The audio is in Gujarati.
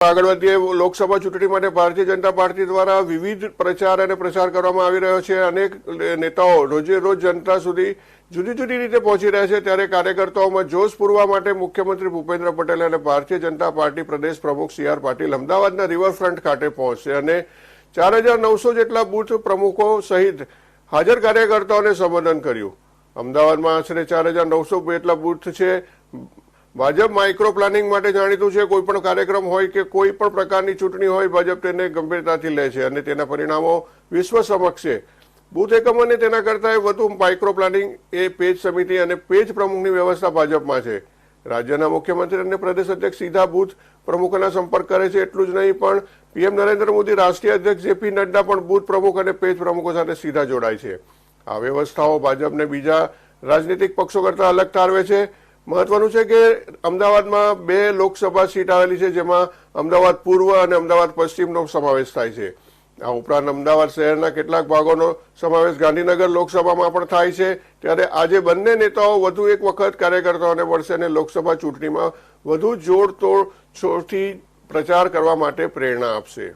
આગળ વધીએ, લોકસભા ચૂંટણી માટે ભારતીય જનતા પાર્ટી દ્વારા વિવિધ પ્રચાર અને પ્રસાર કરવામાં આવી રહ્યો છે. અનેક નેતાઓ રોજે રોજ જનતા સુધી જુદી જુદી રીતે પહોંચી રહ્યા છે. ત્યારે કાર્યકર્તાઓમાં જોશ પૂરવા માટે મુખ્યમંત્રી ભૂપેન્દ્ર પટેલ અને ભારતીય જનતા પાર્ટી પ્રદેશ પ્રમુખ સી આર પાટીલ અમદાવાદના રિવરફ્રન્ટ ખાતે પહોંચશે અને ચાર હજાર નવસો જેટલા બૂથ પ્રમુખો સહિત હાજર કાર્યકર્તાઓને સંબોધન કર્યું. અમદાવાદમાં આશરે ચાર હજાર નવસો જેટલા બૂથ છે. ભાજપ માઇક્રો પ્લાનિંગ માટે જાણીતું છે, કોઈ પણ કાર્યક્રમ હોય કે કોઈ પણ પ્રકારની ચૂંટણી હોય, ભાજપ તેને ગંભીરતાથી લે છે અને તેના પરિણામો વિશ્વ સમક્ષ છે. બૂથ એકમ અને તેના કરતાં વધુ માઇક્રો પ્લાનિંગ એ પેજ સમિતિ અને પેજ પ્રમુખની વ્યવસ્થા ભાજપમાં છે. રાજ્યના મુખ્યમંત્રી અને પ્રદેશ અધ્યક્ષ સીધા બૂથ પ્રમુખોના સંપર્ક કરે છે, એટલું જ નહીં, પણ પીએમ નરેન્દ્ર મોદી રાષ્ટ્રીય અધ્યક્ષ જેપી નડ્ડા પણ બૂથ પ્રમુખ અને પેજ પ્રમુખો સાથે સીધા જોડાય છે. આ વ્યવસ્થાઓ ભાજપને બીજા રાજનીતિક પક્ષો કરતા અલગ તારવે છે. મહત્વનું છે કે અમદાવાદમાં બે લોકસભા સીટ આવેલી છે, જેમાં અમદાવાદ પૂર્વ અને અમદાવાદ પશ્ચિમનો સમાવેશ થાય છે. આ ઉપરાંત અમદાવાદ શહેરના કેટલાક ભાગોનો સમાવેશ ગાંધીનગર લોકસભામાં પણ થાય છે. ત્યારે આજે બંને નેતાઓ વધુ એક વખત કાર્યકર્તાઓને મળશે અને લોકસભા ચૂંટણીમાં વધુ જોડતોડ છોડથી પ્રચાર કરવા માટે પ્રેરણા આપશે.